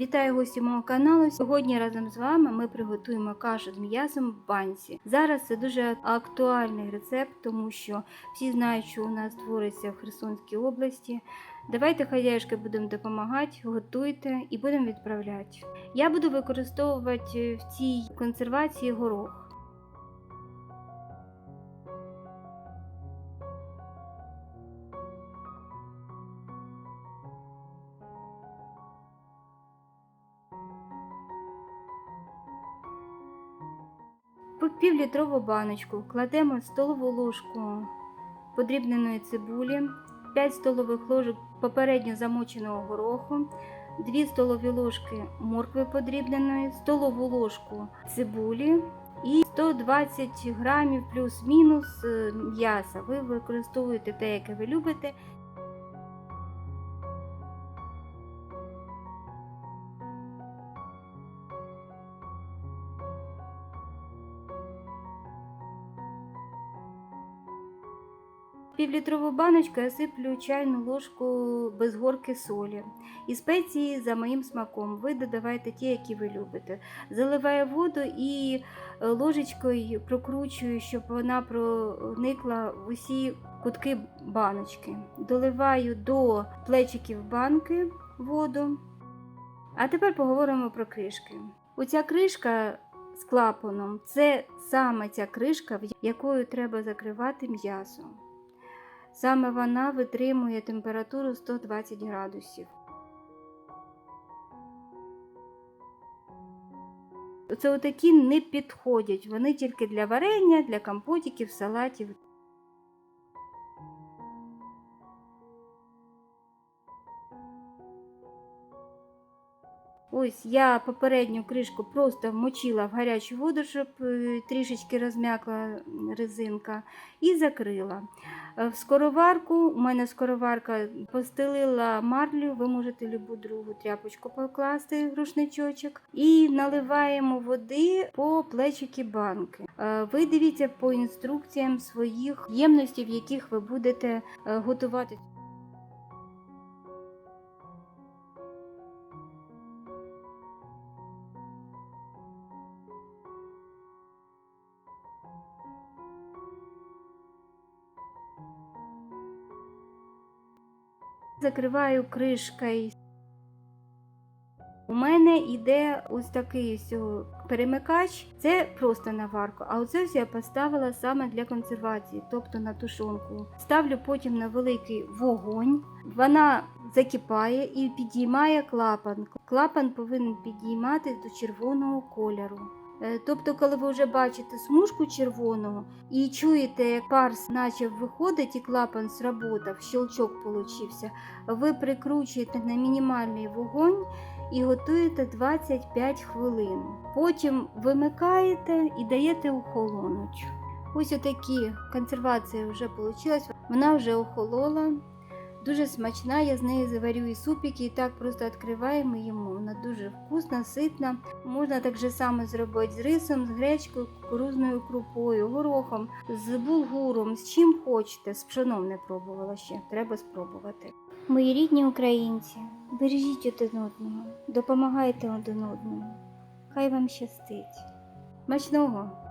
Вітаю гості мого каналу. Сьогодні разом з вами ми приготуємо кашу з м'ясом в банці. Зараз це дуже актуальний рецепт, тому що всі знають, що у нас твориться в Херсонській області. Давайте хазяюшки будемо допомагати, готуйте і будемо відправляти. Я буду використовувати в цій консервації горох. Півлітрову баночку кладемо столову ложку подрібненої цибулі, 5 столових ложок попередньо замоченого гороху, 2 столові ложки моркви подрібненої, столову ложку цибулі і 120 грамів плюс-мінус е, м'яса. Ви використовуєте те, яке ви любите. Півлітрову баночку я сиплю чайну ложку без горки солі. І спеції за моїм смаком. Ви додавайте ті, які ви любите. Заливаю воду і е, ложечкою прокручую, щоб вона проникла в усі кутки баночки. Доливаю до плечиків банки воду. А тепер поговоримо про кришки. Оця кришка з клапаном це саме ця кришка, якою треба закривати м'ясо. Саме вона витримує температуру 120 градусів. Це отакі не підходять. Вони тільки для варення, для компотиків, салатів. Ось я попередню кришку просто вмочила в гарячу воду, щоб е, трішечки розм'якла резинка, і закрила. Е, В скороварку, у мене скороварка постелила марлю, ви можете любу другу тряпочку покласти, рушничочок, і наливаємо води по плечики банки. Е, Ви дивіться по інструкціям своїх ємностей, в яких ви будете готувати. Закриваю кришкою. У мене йде ось такий ось перемикач, це просто на варку, а оце я поставила саме для консервації, тобто на тушонку. Ставлю потім на великий вогонь, вона закипає і підіймає клапан. Клапан повинен підійматись до червоного кольору. Е, Тобто, коли ви вже бачите смужку червоного і чуєте, як пар наче виходить і клапан сработав, щелчок получився, ви прикручуєте на мінімальний вогонь і готуєте 25 хвилин. Потім вимикаєте і даєте охолонуть. Ось отакі консервації вже вийшла. Вона вже охолола. Дуже смачна, я з неї заварю і супики, і так просто відкриваємо їмо. Вона дуже вкусна, ситна. Можна так же само зробити з рисом, з гречкою, кукурузною крупою, горохом, з булгуром, з чим хочете. З пшоном не пробувала ще, треба спробувати. Мої рідні українці, бережіть один одного, допомагайте один одному. Хай вам щастить. Смачного!